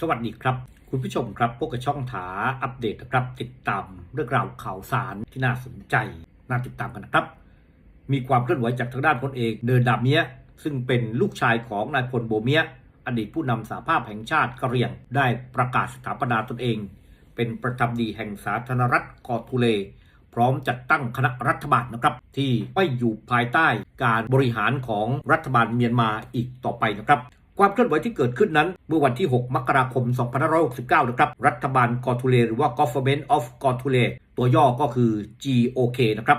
สวัสดีครับ คุณผู้ชมครับพวกกับช่องถาอัปเดตนะครับ ติดตามเรื่องราวข่าวสารที่น่าสนใจน่าติดตามกันนะครับ มีความเคลื่อนไหวจากทางด้านพลเอกเดินดาเมียซึ่งเป็นลูกชายของนายพลโบเมียอดีตผู้นำสหภาพแห่งชาติกะเหรี่ยง ได้ประกาศสถาปนาตนเอง เป็นประธานดีแห่งสาธารณรัฐกอทูเล พร้อมจัดตั้งคณะรัฐบาลนะครับ ที่ไม่อยู่ภายใต้การบริหารของรัฐบาลเมียนมาอีกต่อไปนะครับ ความเคลื่อนไหวที่เกิดขึ้นนั้น เมื่อวันที่ 6 มกราคม 2569 นะครับ รัฐบาลกอทูเลหรือว่า Government of กอทูเลตัวย่อก็คือ GOK นะครับ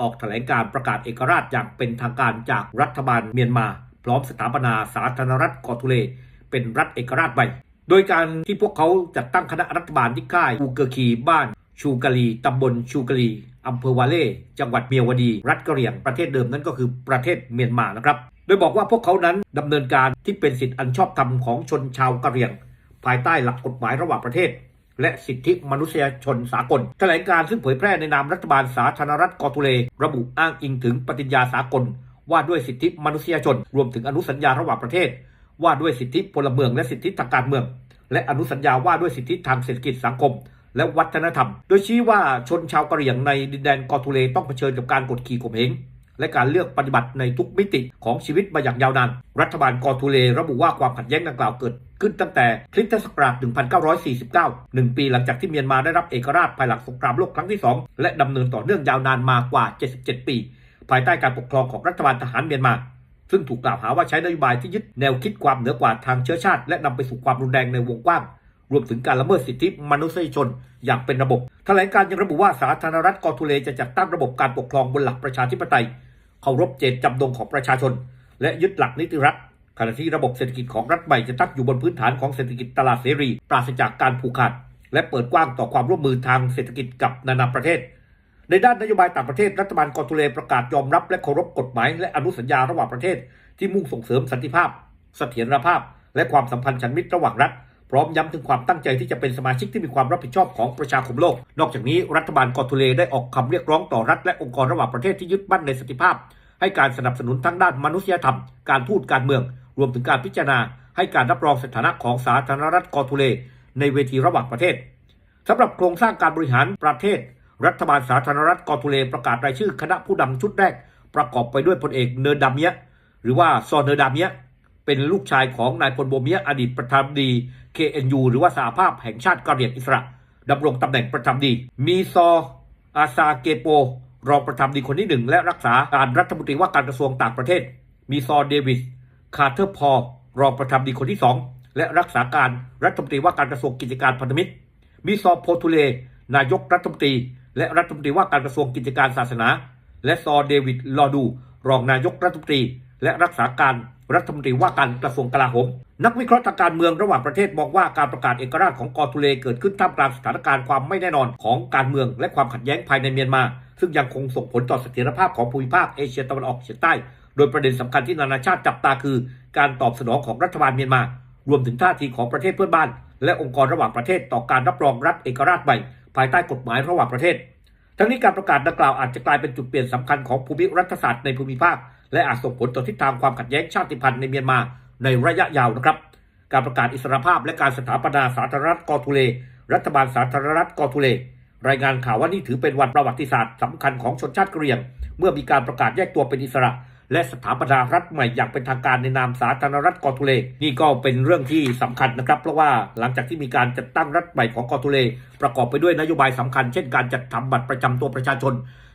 ออกแถลงการประกาศเอกราชอย่างเป็นทางการจากรัฐบาลเมียนมา พร้อมสถาปนาสาธารณรัฐกอทูเล เป็นรัฐเอกราชใหม่ โดยการที่พวกเขาจัดตั้งคณะรัฐบาลที่ค่ายอูเกอร์คีบ้านชูกะลีตำบลชูกะลี อำเภอวาเล่จังหวัดเมียวดี รัฐกะเหรี่ยงประเทศเดิมนั่นก็คือประเทศเมียนมานะครับ โดยบอกว่าพวกเขานั้นดำเนินการที่เป็นสิทธิอันชอบธรรมของชนชาวกะเหรี่ยง ภายใต้หลักกฎหมายระหว่างประเทศ และสิทธิมนุษยชนสากล แถลงการซึ่งเผยแพร่ในนามรัฐบาลสาธารณรัฐกอตุเล ระบุอ้างอิงถึงปฏิญญาสากล ว่าด้วยสิทธิมนุษยชน รวมถึงอนุสัญญาระหว่างประเทศ ว่าด้วยสิทธิพลเมืองและสิทธิทางการเมือง และอนุสัญญาว่าด้วยสิทธิทางเศรษฐกิจสังคม และวัฒนธรรม โดยชี้ว่าชนชาวกะเหรี่ยงในดินแดนกอทูเลต้องเผชิญกับการกดขี่ข่มเหงและการเลือกปฏิบัติในทุกมิติของชีวิตมาอย่างยาวนาน รัฐบาลกอทูเลระบุว่าความขัดแย้งดังกล่าวเกิดขึ้นตั้งแต่คริสตศักราช 1949หนึ่งปีหลังจากที่เมียนมาได้รับเอกราชภายหลังสงครามโลกครั้งที่ 2 และดำเนินต่อเนื่องยาวนานมากว่า 77 ปี ภายใต้การปกครองของรัฐบาลทหารเมียนมา ซึ่งถูกกล่าวหาว่าใช้นโยบายที่ยึดแนวคิดความเหนือกว่าทางเชื้อชาติ และนำไปสู่ความรุนแรงในวงกว้าง รวมถึงการละเมิดสิทธิมนุษยชนอย่างเป็นระบบแถลงการยังระบุว่าสาธารณรัฐกอทูเลจะจัดตั้งระบบการปกครองบนหลักประชาธิปไตยเคารพเจตจำนงของประชาชน และยึดหลักนิติรัฐขณะที่ระบบเศรษฐกิจของรัฐใหม่จะตั้งอยู่บนพื้นฐานของเศรษฐกิจตลาดเสรี ปราศจากการผูกขาด และเปิดกว้างต่อความร่วมมือทางเศรษฐกิจกับนานาประเทศ ในด้านนโยบายต่างประเทศรัฐบาลกอตุเลประกาศยอมรับและเคารพกฎหมาย และอนุสัญญาระหว่างประเทศ ที่มุ่งส่งเสริมสันติภาพ เสถียรภาพ และความสัมพันธ์ชันมิตรระหว่างรัฐ พร้อมย้ำถึงความตั้งใจที่จะเป็นสมาชิกที่มีความรับผิดชอบของประชาคมโลก นอกจากนี้รัฐบาลกอตุเลได้ออกคำเรียกร้องต่อรัฐและองค์กรระหว่างประเทศที่ยึดมั่นในสติภาพ ให้การสนับสนุนทั้งด้านมนุษยธรรม การทูตการเมือง รวมถึงการพิจารณา ให้การรับรองสถานะของสาธารณรัฐกอทูเล ในเวทีระหว่างประเทศสำหรับโครงสร้างการบริหารประเทศ รัฐบาลสาธารณรัฐกอทูเลประกาศรายชื่อคณะผู้นำชุดแรก ประกอบไปด้วยพลเอกเนอร์ดามียหรือว่าซอเนอร์ดามีย เป็นลูกชายของนายพลโบเมียอดีตประธานดี KNU หรือว่าสหภาพแห่งชาติกะเหรี่ยงอิสระดำรงตำแหน่งประธานดี มีซออาซาเกโป รองประธานดีคนที่หนึ่งและรักษาการรัฐมนตรีว่าการกระทรวงต่างประเทศ มีซอเดวิสคาร์เทอร์พอรองประธานดีคนที่สองและรักษาการรัฐมนตรีว่าการกระทรวงกิจการพันธมิตร มีซอโพทูเลนายกรัฐมนตรี และรัฐมนตรีว่าการกระทรวงกิจการศาสนา และซอเดวิดลอดู รองนายกรัฐมนตรี และรักษาการรัฐมนตรีว่าการกระทรวงกลาโหม นักวิเคราะห์ทางการเมืองระหว่างประเทศมองว่าการประกาศเอกราชของกอทูเลเกิดขึ้นท่ามกลางสถานการณ์ความไม่แน่นอนของการเมือง และความขัดแย้งภายในเมียนมา ซึ่งยังคงส่งผลต่อเสถียรภาพของภูมิภาคเอเชียตะวันออกเฉียงใต้ โดยประเด็นสำคัญที่นานาชาติจับตาคือ การตอบสนองของรัฐบาลเมียนมา รวมถึงท่าทีของประเทศเพื่อนบ้าน และองค์กรระหว่างประเทศต่อการรับรองรัฐเอกราชใหม่ภายใต้กฎหมายระหว่างประเทศ ทั้งนี้การประกาศดังกล่าวอาจจะกลายเป็นจุดเปลี่ยนสำคัญของภูมิรัฐศาสตร์ในภูมิภาค และอาจส่งผลต่อทิศทางความขัดแย้งชาติพันธุ์ในเมียนมาในระยะยาวนะครับ การประกาศอิสรภาพและการสถาปนาสาธารณรัฐกอทูเล รัฐบาลสาธารณรัฐกอทูเล รายงานข่าวว่านี่ถือเป็นวันประวัติศาสตร์สำคัญของชนชาติกะเหรี่ยง เมื่อมีการประกาศแยกตัวเป็นอิสระ และสถาปนารัฐใหม่อย่างเป็นทางการในนามสาธารณรัฐกอทูเลนี่ก็เป็นเรื่องที่สำคัญนะครับ เพราะว่าหลังจากที่มีการจัดตั้งรัฐใหม่ของกอทูเล ประกอบไปด้วยนโยบายสำคัญ เช่นการจัดทำบัตรประจำตัวประชาชน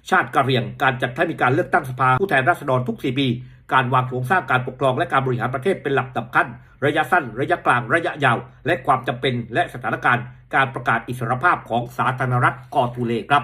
ชาติกะเหรี่ยง การจัดให้มีการเลือกตั้งสภาผู้แทนราษฎรทุก4ปีการวางโครงสร้างการปกครองและการบริหารประเทศเป็นหลักสำคัญ ระยะสั้น ระยะกลาง ระยะยาว และความจำเป็นและสถานการณ์ การประกาศอิสรภาพของสาธารณรัฐกอทูเลครับ